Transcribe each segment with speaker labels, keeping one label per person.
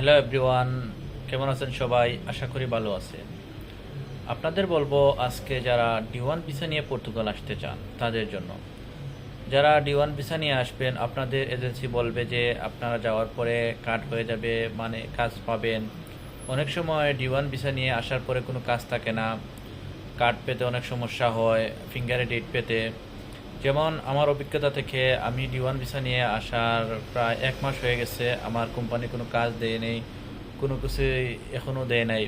Speaker 1: Hello everyone কেমন আছেন সবাই? আশা করি ভালো আছেন। আপনাদের বলব আজকে যারা ডি ওয়ান ভিসা নিয়ে পর্তুগাল আসতে চান, তাদের জন্য। যারা ডি ওয়ান ভিসা নিয়ে আসবেন, আপনাদের এজেন্সি বলবে যে আপনারা যাওয়ার পরে কার্ড হয়ে যাবে মানে কাজ পাবেন। অনেক সময় ডি ওয়ান ভিসা নিয়ে আসার পরে কোনো কাজ থাকে না। কার্ড পেতে অনেক সমস্যা হয় ফিঙ্গারে ডেট পেতে। যেমন আমার অভিজ্ঞতা থেকে আমি ডি ওয়ান ভিসা নিয়ে আসার প্রায় এক মাস হয়ে গেছে, আমার কোম্পানি কোনো কাজ দেয় নেই, কোনো কিছু এখনও দেয় নাই।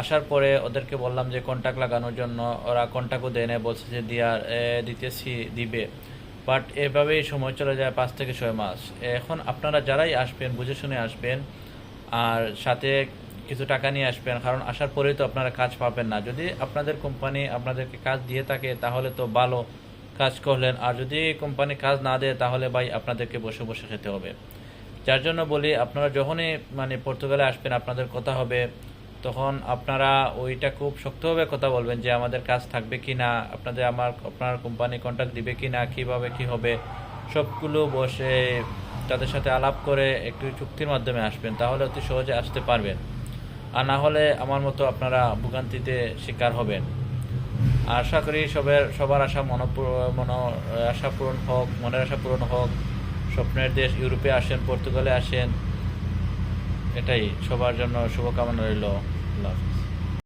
Speaker 1: আসার পরে ওদেরকে বললাম যে কন্ট্যাক্ট লাগানোর জন্য, ওরা কন্ট্যাক্টও দেয় নেয় বলছে যে দিয়ার দিতেছি, দিবে। বাট এভাবেই সময় চলে যায় পাঁচ থেকে ছয় মাস। এখন আপনারা যারাই আসবেন, বুঝে শুনে আসবেন, আর সাথে কিছু টাকা নিয়ে আসবেন, কারণ আসার পরেই তো আপনারা কাজ পাবেন না। যদি আপনাদের কোম্পানি আপনাদেরকে কাজ দিয়ে থাকে, তাহলে তো ভালো। কাজ করলেন। আর যদি কোম্পানি কাজ না দেয়, তাহলে ভাই আপনাদেরকে বসে বসে খেতে হবে। যার জন্য বলি, আপনারা যখনই মানে পর্তুগালে আসবেন, আপনাদের কথা হবে, তখন আপনারা ওইটা খুব শক্তভাবে কথা বলবেন যে আমাদের কাজ থাকবে কি না, আপনাদের আমার, আপনার কোম্পানি কন্ট্যাক্ট দিবে কি না, কীভাবে কি হবে, সবগুলো বসে তাদের সাথে আলাপ করে একটু চুক্তির মাধ্যমে আসবেন, তাহলে অতি সহজে আসতে পারবেন। আর না হলে আমার মতো আপনারা ভোগান্তিতে শিকার হবেন। আশা করি সবার সবার আশা মন মন আশা পূরণ হোক, মনের আশা পূরণ হোক। স্বপ্নের দেশ ইউরোপে আসেন, পর্তুগালে আসেন। এটাই সবার জন্য শুভকামনা রইল। আল্লাহ।